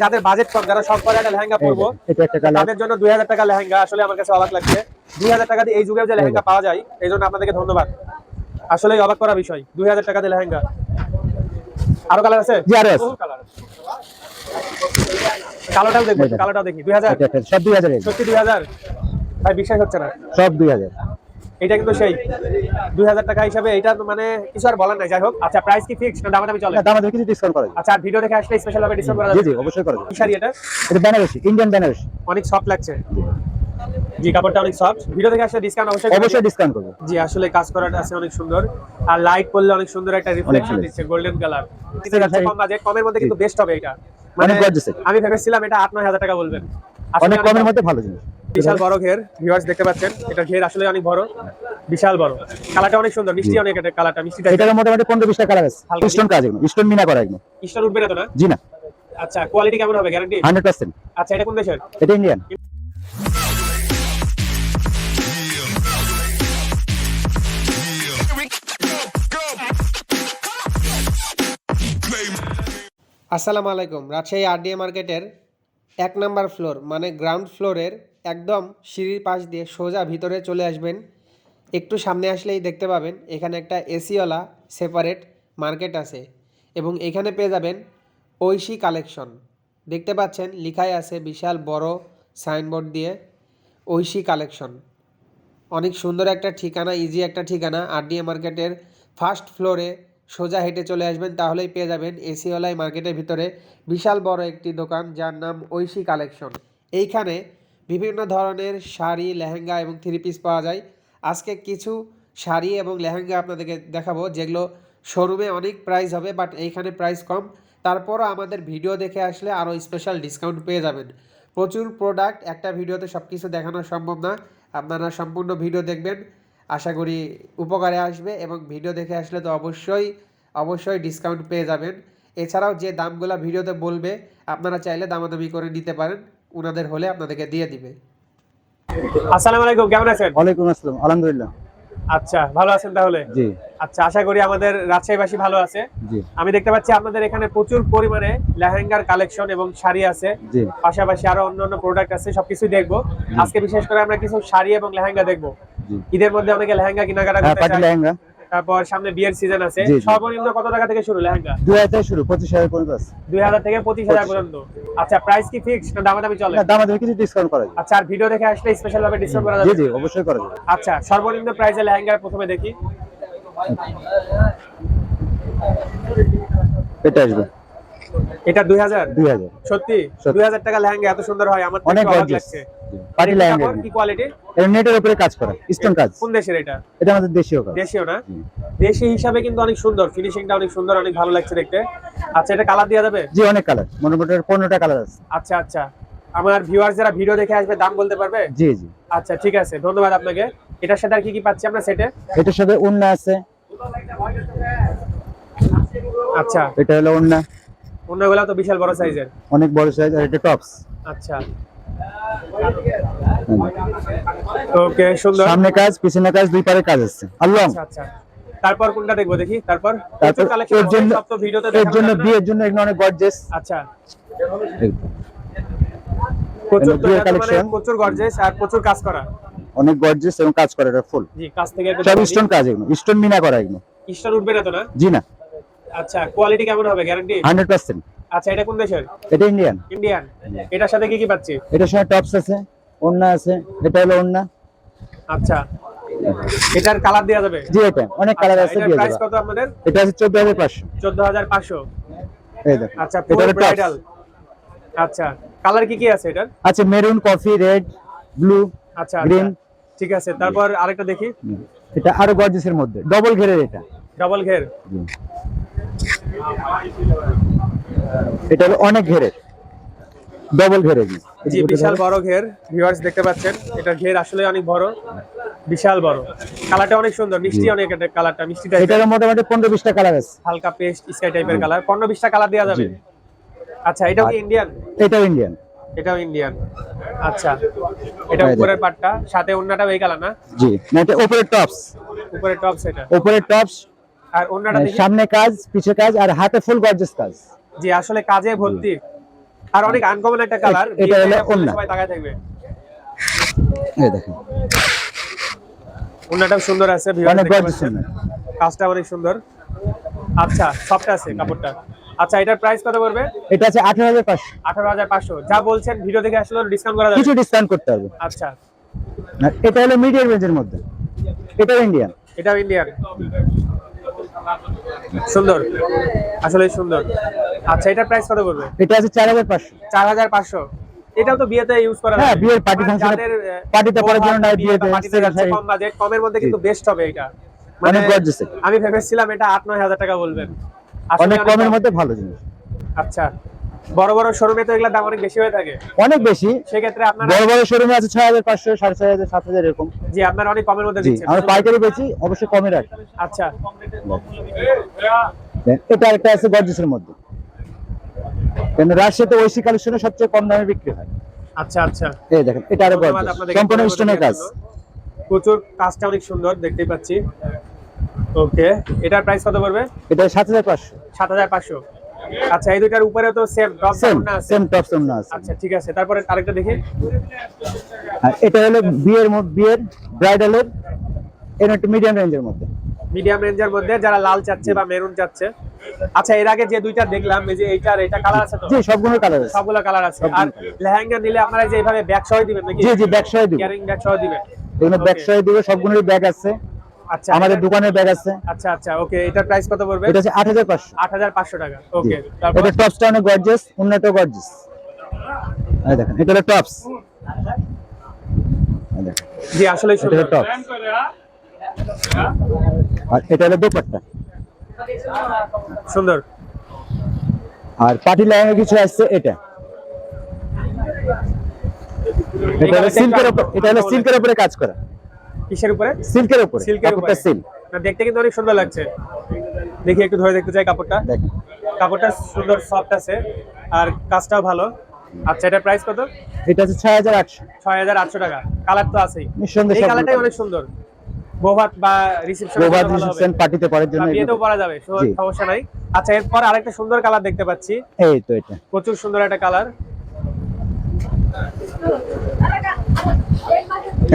যাদের বাজেট কম যারা শখ করে একটা লেহেঙ্গা পরবো তাদের জন্য দুই হাজার টাকা লেহেঙ্গা আসলে আমার কাছে অবাক লাগছে। দুই হাজার টাকা দিয়ে এই যুগে যে লেহেঙ্গা পাওয়া যায় এই জন্য আপনাদেরকে ধন্যবাদ। আসলে অবাক করা বিষয় দুই হাজার টাকা দিয়ে লেহেঙ্গা। আরও কালার আছে। কালোটাও দেখব কালোটাও দেখি। দুই হাজার? সব দুই হাজার সত্যি দুই হাজার? ভাই বিশ্বাস হচ্ছে না। সব দুই হাজার। এটা কিন্তু সেই দুই হাজার টাকা হিসাবে এটা মানে কিছু আর বলার নাই। যাই হোক আচ্ছা প্রাইস কি ফিক্স না দামাদামি চলে? আমাদের কিছু ডিসকাউন্ট করা আচ্ছা আর ভিডিও দেখে আসলে স্পেশাল ভাবে ডিসকাউন্ট করা জি জি অবশ্যই করা কি শাড়ি এটা? এটা বেনারসি ইন্ডিয়ান বেনারসি অনেক সফট লাগছে। জি কাপড়টা অনেক সফট ভিডিও দেখে আসলে ডিসকাউন্ট অবশ্যই অবশ্যই ডিসকাউন্ট করব। জি আসলে কাজ করাটা আছে অনেক সুন্দর। আর লাইট করলে অনেক সুন্দর একটা রিফ্লেকশন দিচ্ছে গোল্ডেন কালার। কম বাজেট কমের মধ্যে কিন্তু বেস্ট হবে এটা। মানে আমি ভেবেছিলাম এটা আট নয় হাজার টাকা বলবেন। অনেক কমের মধ্যে ভালো জিনিস। বিশাল বড় ঘের ভিউয়ার্স দেখতে পাচ্ছেন। এটা ঘের আসলে অনেক বড় বিশাল বড়। কালারটা অনেক সুন্দর মিষ্টি অনেক এটা কালারটা মিষ্টি এটার মোটামুটি পনেরো বিশটা কালার আছে। স্টোন কাজ এগুলো স্টোন মিনা করা এগুলো। স্টোন উঠবে না তো না? জি না। আচ্ছা কোয়ালিটি কেমন হবে গ্যারান্টি হান্ড্রেড পার্সেন্ট। আচ্ছা এটা কোন দেশের? এটা ইন্ডিয়ান আসসালামু আলাইকুম রাজশাহী আরডিএ মার্কেটের এক নাম্বার ফ্লোর মানে গ্রাউন্ড ফ্লোরের একদম সিঁড়ির পাশ দিয়ে সোজা ভিতরে চলে আসবেন। একটু সামনে আসলেই দেখতে পাবেন, এখানে একটা এসিওয়ালা সেপারেট মার্কেট আছে এবং এখানে পেয়ে যাবেন ঐশী কালেকশন দেখতে পাচ্ছেন, লিখাই আছে বিশাল বড় সাইনবোর্ড দিয়ে ঐশী কালেকশন অনেক সুন্দর একটা ঠিকানা ইজি একটা ঠিকানা আর আরডিএ মার্কেটের ফার্স্ট ফ্লোরে সোজা হেঁটে চলে আসবেন, তাহলেই পেয়ে যাবেন এসিওলাই মার্কেটের ভিতরে বিশাল বড় একটি দোকান যার নাম ঐশী কালেকশন। এইখানে বিভিন্ন ধরনের শাড়ি, লেহেঙ্গা এবং থ্রি পিস পাওয়া যায়। আজকে কিছু শাড়ি এবং লেহেঙ্গা আপনাদেরকে দেখাবো, যেগুলো শোরুমে অনেক প্রাইস হবে বাট এইখানে প্রাইস কম। তারপরও আমাদের ভিডিও দেখে আসলে আরও স্পেশাল ডিসকাউন্ট পেয়ে যাবেন। প্রচুর প্রোডাক্ট একটা ভিডিওতে সব কিছু দেখানো সম্ভব না। আপনারা সম্পূর্ণ ভিডিও দেখবেন। আশা করি উপকারে আসবে এবং ভিডিও দেখে আসলে তো অবশ্যই অবশ্যই ডিসকাউন্ট পেয়ে যাবেন। এছাড়াও যে দামগুলো ভিডিওতে বলবে আপনারা চাইলে দামাদামি করে নিতে পারেন। ওনাদের হলে আপনাদেরকে দিয়ে দিবে। আসসালামু আলাইকুম কেমন আছেন? ওয়ালাইকুম আসসালাম আলহামদুলিল্লাহ। আচ্ছা ভালো আছেন তাহলে? জি। আচ্ছা আশা করি আমাদের রাজশাহীবাসী ভালো আছে। আমি দেখতে পাচ্ছি আপনাদের এখানে প্রচুর পরিমাণে লেহেঙ্গার কালেকশন এবং শাড়ি আছে। পাশাপাশি আরও অন্যান্য প্রোডাক্ট আছে সবকিছু দেখব। আজকে বিশেষ করে আমরা কিছু শাড়ি এবং লেহেঙ্গা দেখব। ঈদের মধ্যে অনেকে লেহেঙ্গা কেনাকাটা কাটা করতে লেহেঙ্গা। তারপর সামনে বিয়ের সিজন আছে। সর্বনিম্ন কত টাকা থেকে শুরু লেহেঙ্গা? দুই হাজার থেকে শুরু পঁচিশ হাজার পর্যন্ত আছে। দুই হাজার থেকে পঁচিশ হাজার পর্যন্ত। আচ্ছা প্রাইস কি ফিক্স না দামাদামি চলে? না দাম আমাদের কিছু ডিসকাউন্ট করা আচ্ছা আর ভিডিও দেখে আসলে স্পেশাল ভাবে ডিসকাউন্ট করা যাবে জি অবশ্যই করা যাবে। আচ্ছা সর্বনিম্ন প্রাইসে লেহেঙ্গা প্রথমে দেখি। এটা আসবে। এটা দুই হাজার? দুই হাজার। সত্যি? সত্যি। দুই হাজার টাকা লেহেঙ্গা এত সুন্দর হয় আমার অনেক গর্জিয়াস লাগছে। পার্টি এটা কি কোয়ালিটি এটা নেটের উপরে কাজ করা স্টোন কাজ। কোন দেশের এটা? এটা আমাদের দেশীয় কাজ। দেশীয় না? দেশি হিসাবে কিন্তু অনেক সুন্দর ফিনিশিংটা অনেক সুন্দর অনেক ভালো লাগছে দেখতে। আচ্ছা এটা কালার দেওয়া যাবে? জি অনেক কালার মোটামুটি পনেরোটা কালার আছে। আচ্ছা আচ্ছা। আমার ভিউয়ার যারা ভিডিও দেখে আসবে দাম বলতে পারবে? জি জি। আচ্ছা ঠিক আছে। ধন্যবাদ আপনাকে। এটার সাথে আর কি কি পাচ্ছি আমরা সেটে এটার সাথে আছে। আচ্ছা। এটা হলো তো বিশাল বড় সাইজের অনেক বড় সাইজ আর এটা টপস আচ্ছা। ওকে সুন্দর। সামনে কাজ পিছনে কাজ দুই পারে কাজ আছে। আর লং আচ্ছা আচ্ছা। তারপর কোনটা দেখব দেখি? তারপর তারপর এর জন্য ভিডিওতে এর জন্য বিয়ের জন্য এগুলো অনেক গর্জেস আচ্ছা। প্রচুর তো মানে। প্রচুর আর প্রচুর কাজ করা। অনেক গর্জেস এবং কাজ করে এটা ফুল জি কাজ থেকে সব স্টোন কাজ এগুলো। স্টোন মিনা করা এগুলো। স্টোন উঠবে না তো না? জি না। আচ্ছা কোয়ালিটি কেমন হবে? গ্যারান্টি হান্ড্রেড পার্সেন্ট আচ্ছা এটা কোন দেশের? এটা ইন্ডিয়ান ইন্ডিয়ান এটার সাথে কি কি পাচ্ছি? এটার সঙ্গে টপস আছে ওন্না আছে এটা হলো ওন্না আচ্ছা। এটার কালার দেওয়া যাবে? জি এটা। অনেক কালার আছে দিয়ে প্রাইস কত আপনাদের? এটা আছে চোদ্দ হাজার পাঁচশো। চোদ্দ হাজার পাঁচশো। এই দেখো। আচ্ছা এটা ব্রাইডাল আচ্ছা কালার কি কি আছে এটার? আছে মেরুন কফি রেড ব্লু আচ্ছা. আচ্ছা। ঠিক আছে তারপর আরেকটা দেখি। এটা আরও গর্জেসের মধ্যে। ডবল ঘেরের এটা। ডাবল ঘের। এটা হলো অনেক ঘেরের ডবল ঘেরের জি। বিশাল বড় ঘের। ভিউয়ার্স দেখতে পাচ্ছেন এটা ঘের আসলে অনেক বড় বিশাল বড়। কালারটা অনেক সুন্দর মিষ্টি অনেক এটা কালারটা মিষ্টি টাইপের এটারও মোটামুটি পনেরো বিশটা কালার আছে। হালকা পেস্ট স্কাই টাইপের কালার পনেরো বিশটা কালার দেওয়া যাবে? আচ্ছা এটাও কি ইন্ডিয়ান এটাও ইন্ডিয়ান এটাও ইন্ডিয়ান আচ্ছা এটা উপরের পাটটা সাথে অন্যটাও এই কালার না? জি না এটা উপরে টপস উপরে টপ সেটা উপরে টপস আর অন্যটা দেখি। সামনে কাজ পিছে কাজ আর হাতে ফুল গর্জেস কাজ। জি আসলে কাজে ভর্তি। আর অনেক আনকমন একটা কালার এটা হলো ওড়না। সবাই তাকায় থাকবে। এই দেখেন। ওন্নাটাও সুন্দর আছে অনেক গর্জিয়াস কাজটা অনেক সুন্দর। আচ্ছা সফট আছে কাপড়টা। আচ্ছা এটার প্রাইস কত পড়বে? এটা আছে আঠারো হাজার পাঁচশো। আঠারো হাজার পাঁচশো। যা বলছেন ভিডিও দেখে আসলে ডিসকাউন্ট করা যাবে। কিছু ডিসকাউন্ট করতে হবে। আচ্ছা। এটা হলো মিডিয়াম রেঞ্জের মধ্যে। এটাও ইন্ডিয়ান এটা ইন্ডিয়ান সুন্দর। আসলে সুন্দর। আচ্ছা এটার প্রাইস কত পড়বে? এটা আছে চার হাজার পাঁচশো। চার হাজার পাঁচশো। এটাও তো বিয়েতে ইউজ করা হ্যাঁ, যায়। বিয়ের পার্টি ফাংশনে function এ- যাদের, আহ, party তে পরার জন্য বা বিয়েতে পার্টিতে যাচ্ছে, কম বাজেট কমের মধ্যে কিন্তু বেস্ট হবে এটা। মানে গর্জিয়াস আমি ভেবেছিলাম এটা আট নয় হাজার টাকা বলবেন। অনেক কমের মধ্যে ভালো জিনিস। আচ্ছা। বড় বড় শোরুমে তো এগুলোর দাম অনেক বেশি হয়ে থাকে। অনেক বেশি। সেক্ষেত্রে আপনারা বড় বড় শোরুমে আছে ছয় হাজার পাঁচশো সাড়ে ছয় হাজার সাত হাজার এরকম। জি আপনারা অনেক কমের মধ্যে জি দিচ্ছেন। আমরা পাইকারি বেচি অবশ্যই কমে রাখি। আচ্ছা। এটা একটা আছে গর্জেসের মধ্যে। কেন রাজশাহীতে ঐশী কালেকশনে সবচেয়ে কম দামে বিক্রি হয়। আচ্ছা আচ্ছা। এই দেখেন এটা আরও ধন্যবাদ সম্পূর্ণ স্টোনের কাজ। প্রচুর কাজটা অনেক সুন্দর দেখতেই পাচ্ছি। ওকে এটার প্রাইস কত পড়বে? এটা সাত হাজার পাঁচশো। সাত হাজার পাঁচশো। আচ্ছা এই দুইটার উপরে তো same top same same top same না আছে। আচ্ছা ঠিক আছে তারপরে আরেকটা দেখি। এটা হলো বিয়ের বিয়ের ব্রাইডালের এটা একটু মিডিয়াম রেঞ্জের মধ্যে। মিডিয়াম রেঞ্জের মধ্যে যারা লাল চাচ্ছে বা মেরুন চাচ্ছে। আচ্ছা এর আগে যে দুইটা দেখলাম এই যে এইটার এটা কালার আছে তো? জি সবগুলো কালার আছে। সবগুলো কালার আছে। আর লেহেঙ্গা নিলে আপনারা যে এইভাবে ব্যাক সহ দিবেন নাকি? জি জি ব্যাক সহ দিব। ক্যারিং ব্যাগ সহ দিবেন। এগুলো ব্যাগ Okay. সহ দিব সবগুলোরই ব্যাগ আছে। আচ্ছা আমাদের দোকানের ব্যাগ আছে। আচ্ছা আচ্ছা ওকে এটার প্রাইস কত পড়বে? এটা আট হাজার পাঁচশো। টাকা ওকে তারপর এটা টপসটা অনেক গর্জিয়াস উন্নত গর্জিয়াস এই দেখেন এটা হলো টপস জি আসলে এটা টপস আর এটা হলো দোপাট্টা। সুন্দর। আর পার্টি লেহেঙ্গা কিছু আসছে এটা। এটা হলো সিল্কের উপর এটা হলো সিল্কের উপরে কাজ করা। কিসের উপরে? সিল্কের উপরে সিল্কের উপরে। সিল্ক। না দেখতে কিন্তু অনেক সুন্দর লাগছে। দেখি একটু ধরে দেখতে চাই কাপড়টা। কাপড়টা সুন্দর সফট আছে আর কাজটাও ভালো। আচ্ছা এটার প্রাইস কত? এটা হচ্ছে ছয় হাজার আটশো। ছয় হাজার আটশো টাকা। কালার তো আছেই। এই কালারটাই অনেক সুন্দর। বৌভাত বা রিসেপশন প্রভাত রিসেপশন পার্টিতে পরার জন্য বিয়েতেও। পরা যাবে সমস্যা নাই। আচ্ছা এরপর আরেকটা সুন্দর কালার দেখতে পাচ্ছি। এই তো এটা। প্রচুর সুন্দর একটা কালার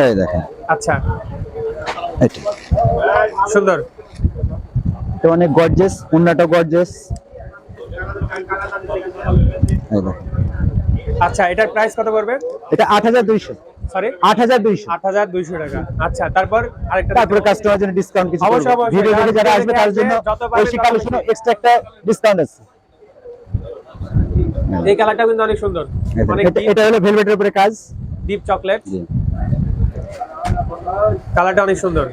এই দেখেন। আচ্ছা। এটা সুন্দর। এটা অনেক গর্জিয়াস উন্নাটা এই দেখেন। আচ্ছা এটার প্রাইস কত করবে এটা আট হাজার দুইশো। সরি আট হাজার দুইশো। আট হাজার দুইশো টাকা। আচ্ছা তারপর আরেকটা তারপরে কাস্টমার জন্য ডিসকাউন্ট কিছু অবশ্যই, ভিডিও দেখে যারা যারা আসবে তার জন্য ঐশী তত এক্সট্রা একটা ডিসকাউন্ট আছে। এই কালারটা কিন্তু অনেক সুন্দর। এটা- হলো ভেলভেটের উপরে কাজ। ডিপ চকলেট কালারটা অনেক সুন্দর।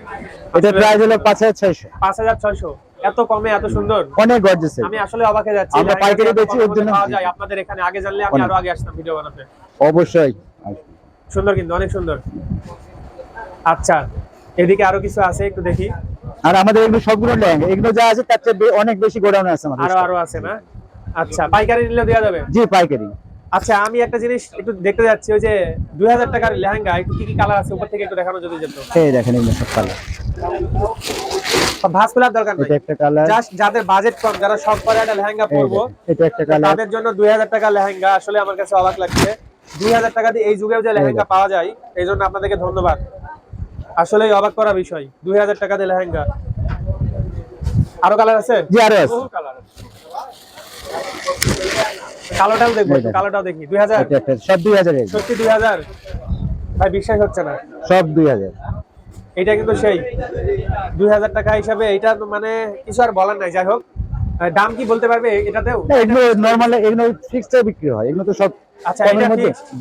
এটা প্রাইস হলো পাঁচ হাজার ছয়শো। পাঁচ হাজার ছয়শো। এত কমে এত সুন্দর। অনেক গর্জিয়াস আমি আসলে অবাকে যাচ্ছি। আমরা পাইকারি বেচি, ওর জন্য- পাওয়া যায় আপনাদের এখানে? আগে জানলে আমি আরও আগে আসতাম ভিডিও বানাতে। অবশ্যই। সুন্দর কিন্তু অনেক সুন্দর। আচ্ছা এদিকে আরও কিছু আছে একটু দেখি। আর আমাদের এগুলো সবগুলো লেহেঙ্গা। এগুলো যা আছে তার চেয়ে অনেক বেশি গোডাউন আছে আমাদের আরও আরও আছে না? আচ্ছা পাইকারি নিলে দেওয়া যাবে? জি পাইকারি। আচ্ছা আমি একটা জিনিস একটু দেখতে যাচ্ছি ওই যে দুই হাজার টাকার লেহেঙ্গা একটু কি কি কালার আছে? উপর থেকে একটু দেখানো যদি যেত। এই দেখেন এগুলো সব কালার ভাস দরকার নেই। একটা কালার জাস্ট যাদের বাজেট কম যারা একটা লেহেঙ্গা পরবো এটা একটা কালার তাদের জন্য দুই হাজার টাকা লেহেঙ্গা আসলে আমার কাছে অবাক লাগছে। দুই হাজার টাকা দিয়ে এই যুগেও যে লেহেঙ্গা পাওয়া যায় এই জন্য আপনাদেরকে ধন্যবাদ। আসলে অবাক করা বিষয় দুই হাজার টাকা দিয়ে লেহেঙ্গা। আরও কালার আছে? জি আরও আছে। বহু কালার আছে। কালোটাও দেখব কালোটাও দেখি। দুই হাজার? সব দুই হাজার সত্যি দুই হাজার? ভাই বিশ্বাস হচ্ছে না। সব দুই হাজার। এটা কিন্তু সেই। দুই হাজার টাকা হিসাবে এটা মানে কিছু আর বলার নাই। যাই হোক দাম কি বলতে পারবে এটাতেও? এগুলো নর্মাল এগুলো ফিক্সড বিক্রি হয়। এগুলো তো সব আচ্ছা, এটা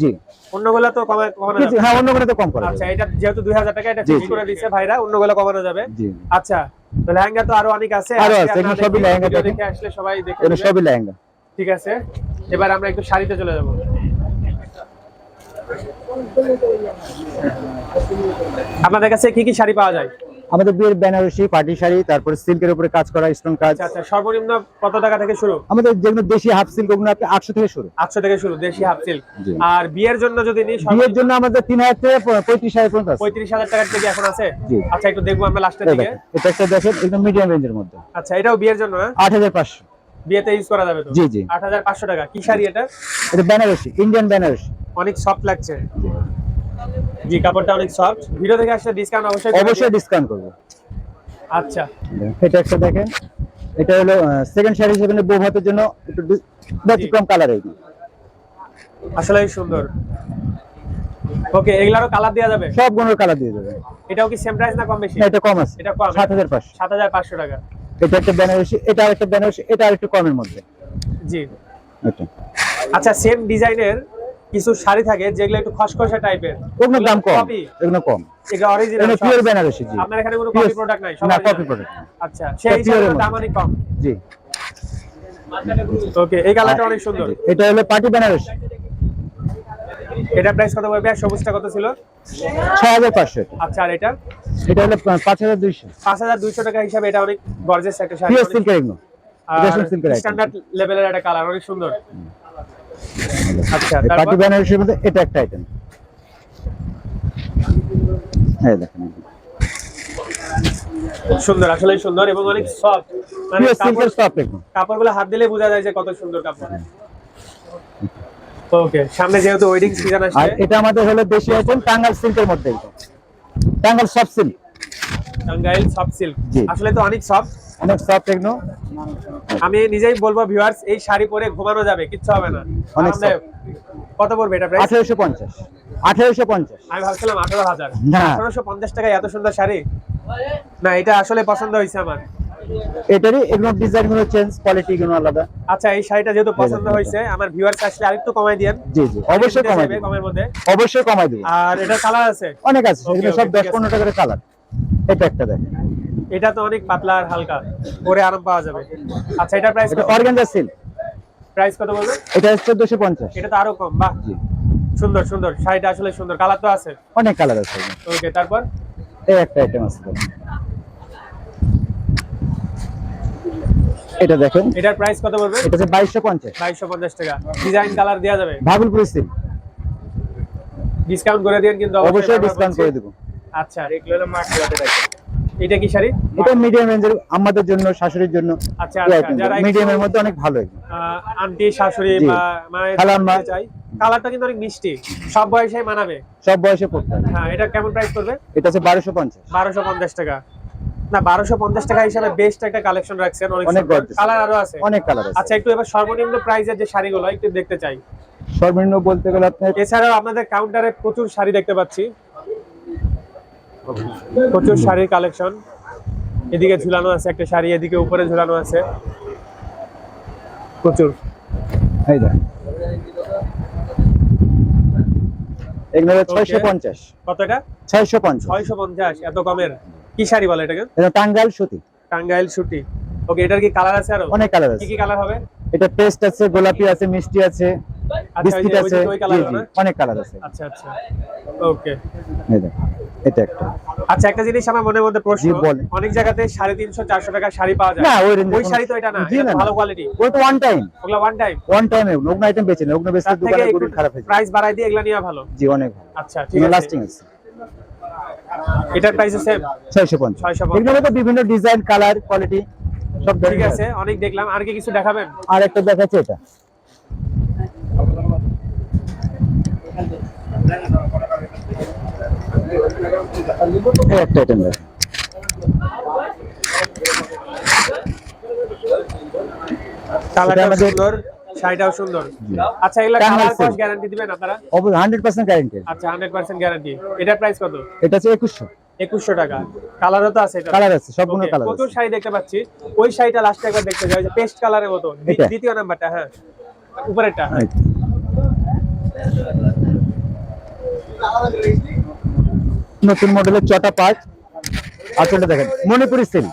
জি। অন্যগুলো তো কমে কমানো যাবে? হ্যাঁ অন্য কোনো তো কম করা আচ্ছা এটা যেহেতু দুই হাজার টাকা এটা ফিক্স করে দিচ্ছে ভাইরা অন্যগুলো কমানো যাবে। জি। আচ্ছা তো লেহেঙ্গা তো আরও অনেক আছে। আরও আছে, এগুলো সবই লেহেঙ্গা দেখে আসলে সবাই দেখে এগুলো। সবই লেহেঙ্গা। ঠিক আছে। এবার আমরা একটু শাড়িতে চলে যাব। আপনাদের কাছে কি কি শাড়ি পাওয়া যায়? আমাদের বিয়ের বেনারসি পাটি শাড়ি তারপরে সিল্কের উপরে কাজ করা স্টোন কাজ। আচ্ছা, আচ্ছা সর্বনিম্ন কত টাকা থেকে শুরু? আমাদের যেগুলো দেশি হাফ সিল্ক ওগুলো আপনি 800 থেকে শুরু। 800 থেকে শুরু দেশি হাফ সিল্ক আর বিয়ের জন্য যদি নিই বিয়ের জন্য আমাদের 3000 থেকে 35000 পর্যন্ত পঁয়ত্রিশ হাজার টাকার থেকে এখন আছে? আচ্ছা একটু দেখব আমরা লাস্টের দিকে। এটা একটা দেশের একদম মিডিয়াম রেঞ্জের মধ্যে। আচ্ছা এটাও বিয়ের জন্য হ্যাঁ? 8500 বিয়েতে ইউজ করা যাবে তো? জি, জি। আট হাজার পাঁচশো টাকা। কি শাড়ি এটা? এটা বেনারসি ইন্ডিয়ান বেনারসি। অনেক সফট লাগছে। জি কাপড়টা অনেক সফট ভিডিও থেকে আসলে ডিসকাউন্ট অবশ্যই অবশ্যই ডিসকাউন্ট করব। আচ্ছা। এটা একটা দেখেন। এটা হলো সেকেন্ড শাড়ি হিসেবে বউ ভাতের জন্য। একটু ব্যতিক্রম কালার এই। আসলে সুন্দর। ওকে এগুলারও কালার দেওয়া যাবে? সব গুণের কালার দিয়ে দেবে। এটাও কি সেম প্রাইস না কম বেশি? এটা কম আছে। এটা কম। সাত হাজার পাঁচশো। সাত হাজার পাঁচশো টাকা। এটা একটা বেনারসি এটা আরেকটা বেনারসি এটা আরেকটু কমের মধ্যে। জি। এটা আচ্ছা সেম ডিজাইনের কিছু শাড়ি থাকে যেগুলো একটু খসখসে টাইপের ওগুলোর দাম কম এগুলো কম। এগুলো অরিজিনাল পিওর বেনারসি জি। আপনার এখানে কোনো Pure- কপি প্রোডাক্ট নাই না কপি প্রোডাক্ট আচ্ছা সেই হিসাবে দাম অনেক কম। জি। ওকে এই কালারটা অনেক সুন্দর। এটা হলো পার্টি বেনারসি এটা প্রাইস কত পড়বে আর সবুজটা কত ছিল? ছয় হাজার পাঁচশো। আচ্ছা আর এটা? এটা হলো পাঁচ হাজার দুইশো। পাঁচ হাজার দুইশো টাকা হিসাবে এটা অনেক গর্জেস একটা শাড়ি সিল্কের এগুলো। স্ট্যান্ডার্ড লেভেলের একটা। কালার অনেক সুন্দর। আচ্ছা পার্টি বেনারসির মধ্যে এটা একটা আইটেম হ্যাঁ দেখেন সুন্দর আসলে সুন্দর এবং অনেক সফট মানে কাপড় এগুলো। কাপড়গুলো হাত দিলে বোঝা যায় যে কত সুন্দর কাপড়। ওকে সামনে যেহেতু ওয়েডিং সিজন আর এটা আমাদের হলো দেশি আইটেম টাঙ্গাল সিল্কের মধ্যে এটা। Tangail soft silk Tangail soft silk আসলে তো অনেক সফট অনেক সফট এগুলো। আমি নিজেই বলব ভিউয়ার্স এই শাড়ি পরে ঘুমানো যাবে কিচ্ছু হবে না। অনেক। কত পড়বে এটা প্রাইস আঠারোশো পঞ্চাশ। আঠারোশো পঞ্চাশ। আমি ভাবছিলাম আঠারো হাজার। না। আঠারোশো পঞ্চাশ টাকায় এত সুন্দর শাড়ি? না এটা আসলে পছন্দ হয়েছে আমার। এটারই এগুলো ডিজাইনগুলো চেঞ্জ কোয়ালিটি গুলো আলাদা। আচ্ছা এই শাড়িটা যেহেতু পছন্দ হয়েছে আমার ভিউয়ার্স আসলে আরেকটু কমাই দিয়েন। জি জি অবশ্যই কমাই দেবো। কমের মধ্যে। অবশ্যই কমাই দেবো। আর এটা কালার আছে? অনেক আছে এগুলো সব okay, দশ ঠিক আছে। পনেরো টাকার কালার এটা একটা দেখেন। এটা তো অনেক পাতলা আর হালকা। পরে আরাম পাওয়া যাবে। আচ্ছা এটা প্রাইস এটা অর্গানজা সিল্ক প্রাইস কত বলবেন? এটা চোদ্দশো পঞ্চাশ। এটা তো আরও কম বাহ। জি। সুন্দর সুন্দর। শাড়িটা আসলে সুন্দর। কালার তো আছে। অনেক কালার আছে। ওকে তারপর? এই একটা আইটেম আছে দেখেন। এটা দেখেন। এটার প্রাইস কত বলবে এটা হচ্ছে বাইশশো পঞ্চাশ। বাইশশো পঞ্চাশ টাকা। ডিজাইন কালার দেওয়া যাবে? ভাগলপুরি সিল্ক ডিসকাউন্ট করে দিন কিন্তু অবশ্যই ডিসকাউন্ট করে দেবো। আচ্ছা এটা কি শাড়ি? এটা মিডিয়াম রেঞ্জের আমাদের জন্য শাশুড়ির জন্য। আচ্ছা, আচ্ছা, যারা মিডিয়ামের মধ্যে অনেক ভালো এগুলো। আহ, আন্টি শাশুড়ি বা মায়ের খালাম্মা। চাই কালারটা কিন্তু অনেক মিষ্টি। সব বয়সে মানাবে। সব বয়সে পড়তে হ্যাঁ এটা কেমন প্রাইস করবে এটা হচ্ছে পঞ্চাশ। বারোশো পঞ্চাশ টাকা। না বারোশো পঞ্চাশ টাকা হিসাবে বেস্ট একটা কালেকশন রাখছেন অনেক অনেক কালার আরও আছে? অনেক কালার আছে। আচ্ছা একটু এবার সর্বনিম্ন প্রাইজের যে শাড়িগুলো একটু দেখতে চাই। সর্বনিম্ন বলতে গেলে আপনার এছাড়াও আপনাদের কাউন্টারে প্রচুর শাড়ি দেখতে পাচ্ছি। প্রচুর শাড়ির কালেকশন এদিকে ঝুলানো আছে একটা শাড়ি এদিকে উপরে ঝুলানো আছে। প্রচুর। এই দেখেন। এগুলো ছয়শো কতটা? ছয়শো পঞ্চাশ। ছয়শো পঞ্চাশ এত কমের। কি শাড়ি বলে এটাকে? এটা টাঙ্গাইল সুতি। টাঙ্গাইল সুটি ওকে এটার কি কালার আছে আরও? অনেক কালার আছে। কি কি কালার হবে? এটা পেস্ট আছে গোলাপি আছে মিষ্টি আছে আচ্ছা বিস্কিট আছে ওই কালার জি, অনেক কালার আছে। আচ্ছা আচ্ছা। ওকে এই দেখেন এটা একটা। আচ্ছা একটা জিনিস আমার মনের মধ্যে প্রশ্ন অনেক জায়গাতে সাড়ে তিনশো চারশো টাকা শাড়ি পাওয়া যায়। না ওই ওই শাড়ি তো এটা না এটা ভালো কোয়ালিটি ওই তো ওয়ান টাইম ওগুলা ওয়ান টাইম ওয়ান টাইম ওগুলো আইটেম বেচে না ওগুলো তার দোকানে খারাপ হয়ে যায়। প্রাইস বাড়াই দিয়ে এগুলা নেওয়া ভালো। জি অনেক ভালো। আচ্ছা ঠিক আছে। লাস্টিং আছে। এটার প্রাইস ছয়শো পঞ্চাশ। 650 এগুলোর মধ্যে বিভিন্ন ডিজাইন কালার কোয়ালিটি সব ঠিক আছে অনেক দেখলাম। আর কি কিছু দেখাবেন? আর একটা দেখাচ্ছে এটা। একটা আইটেম দেখেন। কালারটাও সুন্দর। শাড়িটাও সুন্দর। আচ্ছা এগুলা কালার গ্যারান্টি দিবেন আপনারা? অবশ্যই হান্ড্রেড পার্সেন্ট গ্যারেন্টি আচ্ছা হান্ড্রেড পার্সেন্ট গ্যারান্টি এটার প্রাইস কত? এটা হচ্ছে একুশশো। একুশশো টাকা। কালারও তো আছে এটা। কালার আছে সবগুলো কালার প্রচুর শাড়ি দেখতে পাচ্ছি। ওই শাড়িটা লাস্টে একবার দেখতে যাই পেস্ট কালারের মতো। দ্বিতীয় নাম্বারটা হ্যাঁ। উপরেরটা হ্যাঁ। নতুন মডেলের চটা পার্ট। আসলে দেখেন মণিপুরি সিল্ক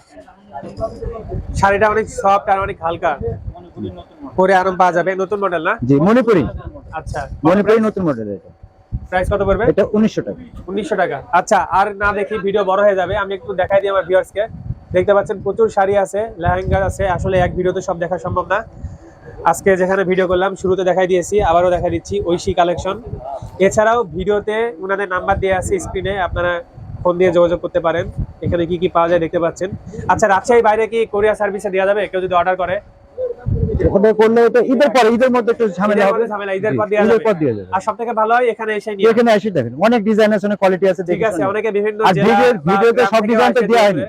শাড়িটা অনেক সফট আর অনেক হালকা। পরে আরাম পাওয়া যাবে। নতুন মডেল না? জি মণিপুরি। আচ্ছা। মণিপুরি নতুন মডেল এটা। প্রাইস কত পড়বে? এটা উনিশশো টাকা। উনিশশো টাকা। আচ্ছা আর না দেখি ভিডিও বড় হয়ে যাবে। আমি একটু দেখাই দিই আমার ভিউয়ার্সকে দেখতে পাচ্ছেন প্রচুর শাড়ি আছে লেহেঙ্গা আছে। আসলে এক ভিডিওতে সব দেখা সম্ভব না। আজকে যেখানে ভিডিও করলাম শুরুতে দেখাই দিয়েছি আবারও দেখা দিচ্ছি ঐশী কালেকশন এছাড়াও ভিডিওতে ওনাদের নাম্বার দেওয়া আছে স্ক্রিনে আপনারা ফোন দিয়ে যোগাযোগ করতে পারেন। এখানে কি কি পাওয়া যায় দেখতে পাচ্ছেন। আচ্ছা রাজশাহী বাইরে কি কোরিয়া সার্ভিসে দেওয়া যাবে? কেউ যদি অর্ডার করে ওটা করলে এটা ঈদের পরে ঈদের মধ্যে একটু ঝামেলা হবে। ঝামেলা, ঈদের পর যাবে। পর দেওয়া যাবে। আর সব থেকে ভালো হয় এখানে এসে নিয়ে এখানে এসে দেখেন অনেক ডিজাইন আছে অনেক কোয়ালিটি আছে ঠিক আছে অনেকে বিভিন্ন আর ভিডিও ভিডিওতে সব ডিজাইন তো আসে দেখবে। হয়নি।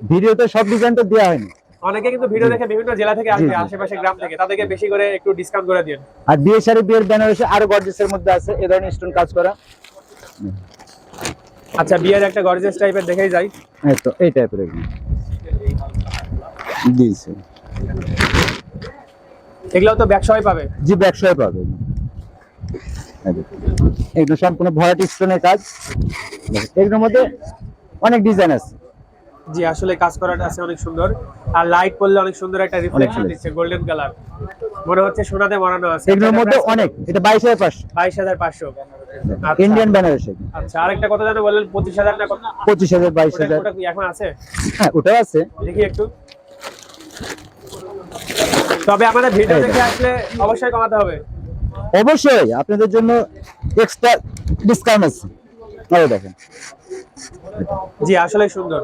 ভিডিওতে সব ডিজাইন তো দেওয়া হয়নি। অনেকে কিন্তু ভিডিও দেখে বিভিন্ন জেলা থেকে আসবে জি। আশেপাশে গ্রাম থেকে তাদেরকে বেশি করে একটু ডিসকাউন্ট করে দিন আর বিয়ে শাড়ি বিয়ের বেনারসি আরও গর্জেসের মধ্যে আছে এ ধরনের স্টোন কাজ করা। আচ্ছা বিয়ের একটা গর্জিয়াস টাইপের দেখেই যাই। এই তো এই টাইপের এগুলো তো ব্যবসায় পাবে। জি ব্যবসায় পাবে। এগুলো সম্পূর্ণ ভরাটি স্টোনের কাজ। এগুলোর মধ্যে অনেক ডিজাইন আছে। জি আসলে কাজ করাটা আছে অনেক সুন্দর। আর লাইট পড়লে অনেক সুন্দর একটা রিফ্লেকশন। দিচ্ছে গোল্ডেন কালার মনে হচ্ছে সোনাতে মরানো আছে। এগুলোর মধ্যে অনেক। এটা বাইশ হাজার পাঁচশো। বাইশ হাজার পাঁচশো। ইন্ডিয়ান বেনারসি আচ্ছা আরেকটা কথা জানো বললেন পঁচিশ হাজার না কত? পঁচিশ হাজার বাইশ ওটা- এখন আছে? হ্যাঁ ওটাও আছে। দেখি একটু। তবে আমাদের ভিডিও দেখে আসলে অবশ্যই কমাতে হবে। অবশ্যই আপনাদের জন্য এক্সট্রা ডিসকাউন্ট আছে। আরে দেখেন। জি আসলে সুন্দর।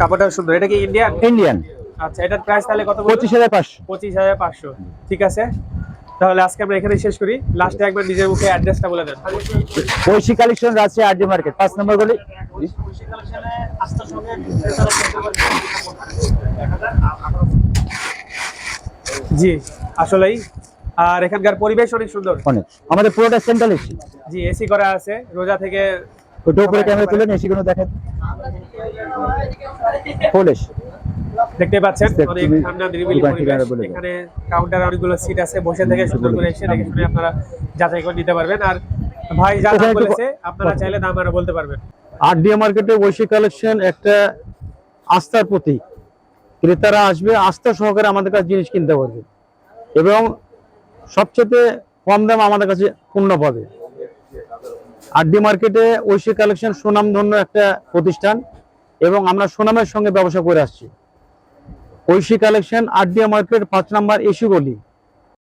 কাপড়টাও সুন্দর। এটা কি ইন্ডিয়ান ইন্ডিয়ান আচ্ছা এটার প্রাইস তাহলে কত পঁচিশ হাজার পাঁচশো। পঁচিশ হাজার পাঁচশো। ঠিক আছে? তাহলে আজকে আমরা এখানে শেষ করি। লাস্টে একবার নিজের মুখে অ্যাড্রেসটা বলে দেন। Oishi collection Rajshahi RD market. পাঁচ নম্বর গলি। জি আসলেই। আর এখানকার পরিবেশ অনেক সুন্দর। অনেক। আমাদের পুরোটা সেন্ট্রাল এসি জি এসি করা আছে। রোজা থেকে ওটা উপরে ক্যামেরা তুলে এসি গুলো দেখেন। ফুল এসি দেখতে পাচ্ছেন? অনেক ঠান্ডা নিরিবিলি পরিবেশ। এখানে কাউন্টারে অনেকগুলো সিট আছে। বসে থেকে সুন্দর করে এসে দেখে শুনে আপনারা যাচাই করে নিতে পারবেন। আর ভাই যা দাম বলেছে আপনারা চাইলে দাম আরও বলতে পারবেন। আরডিএ মার্কেটে ঐশী কালেকশন একটা আস্থার প্রতীক। ক্রেতারা আসবে, আস্থা সহকারে আমাদের কাছে জিনিস কিনতে পারবে। এবং সবচেয়ে কম দাম আমাদের কাছে পণ্য পাবে। আর ডি মার্কেটে ঐশী কালেকশন সুনামধন্য একটা প্রতিষ্ঠান এবং আমরা সুনামের সঙ্গে ব্যবসা করে আসছি। ঐশী কালেকশন ডি মার্কেট পাঁচ নাম্বার এসি গলি।